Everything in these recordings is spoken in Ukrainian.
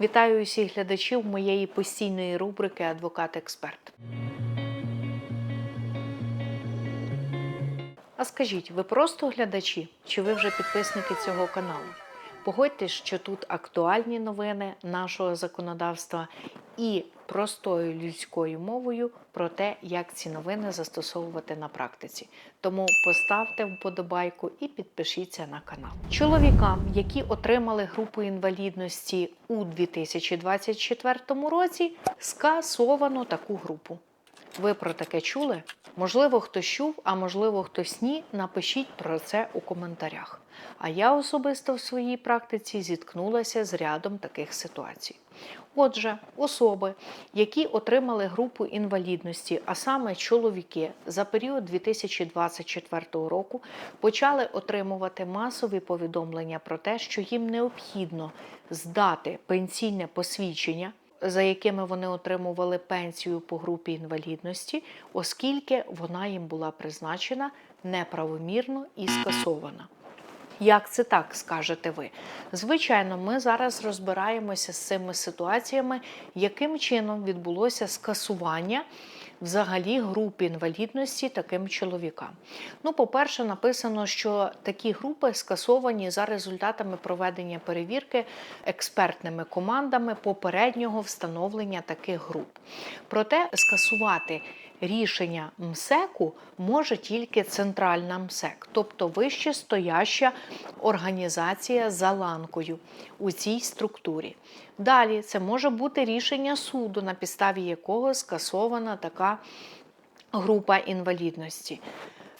Вітаю усіх глядачів моєї постійної рубрики Адвокат-експерт. А скажіть, ви просто глядачі, чи ви вже підписники цього каналу? Погодьтесь, що тут актуальні новини нашого законодавства і простою людською мовою про те, як ці новини застосовувати на практиці. Тому поставте вподобайку і підпишіться на канал. Чоловікам, які отримали групу інвалідності у 2024 році, скасовано таку групу. Ви про таке чули? Можливо, хтось чув, а можливо, хтось ні. Напишіть про це у коментарях. А я особисто в своїй практиці зіткнулася з рядом таких ситуацій. Отже, особи, які отримали групу інвалідності, а саме чоловіки, за період 2024 року почали отримувати масові повідомлення про те, що їм необхідно здати пенсійне посвідчення за якими вони отримували пенсію по групі інвалідності, оскільки вона їм була призначена неправомірно і скасована. Як це так, скажете ви? Звичайно, ми зараз розбираємося з цими ситуаціями, яким чином відбулося скасування взагалі групи інвалідності таким чоловікам. Ну, по-перше, написано, що такі групи скасовані за результатами проведення перевірки експертними командами попереднього встановлення таких груп. Проте скасувати рішення МСЕКу може тільки центральна МСЕК, тобто вище стояща організація за ланкою у цій структурі. Далі це може бути рішення суду, на підставі якого скасована така група інвалідності.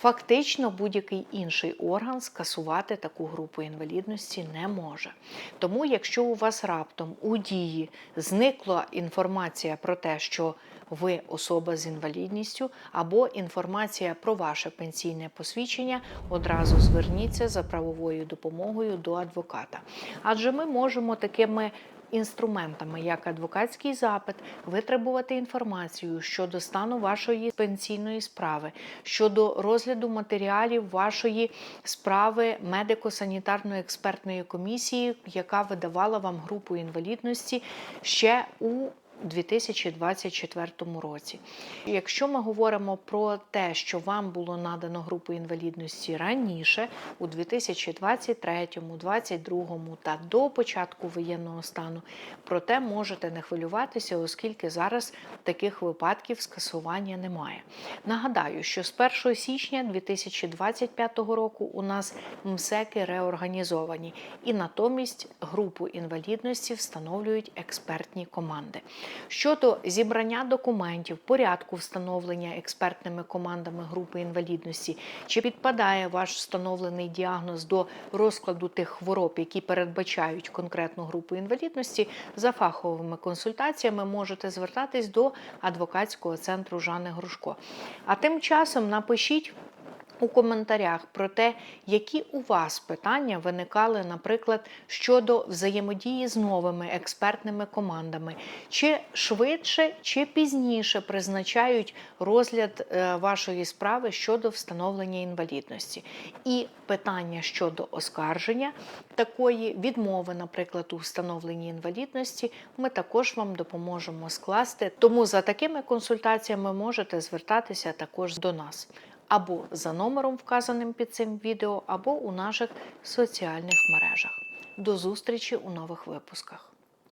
Фактично, будь-який інший орган скасувати таку групу інвалідності не може. Тому, якщо у вас раптом у дії зникла інформація про те, що ви особа з інвалідністю, або інформація про ваше пенсійне посвідчення, одразу зверніться за правовою допомогою до адвоката. Адже ми можемо такими інструментами, як адвокатський запит, витребувати інформацію щодо стану вашої пенсійної справи, щодо розгляду матеріалів вашої справи медико-санітарної експертної комісії, яка видавала вам групу інвалідності ще у 2024 році. Якщо ми говоримо про те, що вам було надано групу інвалідності раніше, у 2023, 2022 та до початку воєнного стану, проте можете не хвилюватися, оскільки зараз таких випадків скасування немає. Нагадаю, що з 1 січня 2025 року у нас МСЕКи реорганізовані, і натомість групу інвалідності встановлюють експертні команди. Щодо зібрання документів, порядку встановлення експертними командами групи інвалідності, чи підпадає ваш встановлений діагноз до розкладу тих хвороб, які передбачають конкретну групу інвалідності, за фаховими консультаціями можете звертатись до адвокатського центру Жани Грушко. А тим часом напишіть у коментарях про те, які у вас питання виникали, наприклад, щодо взаємодії з новими експертними командами, чи швидше, чи пізніше призначають розгляд е, вашої справи щодо встановлення інвалідності, і питання щодо оскарження такої відмови, наприклад, у встановленні інвалідності, ми також вам допоможемо скласти. Тому за такими консультаціями можете звертатися також до нас або за номером, вказаним під цим відео, або у наших соціальних мережах. До зустрічі у нових випусках.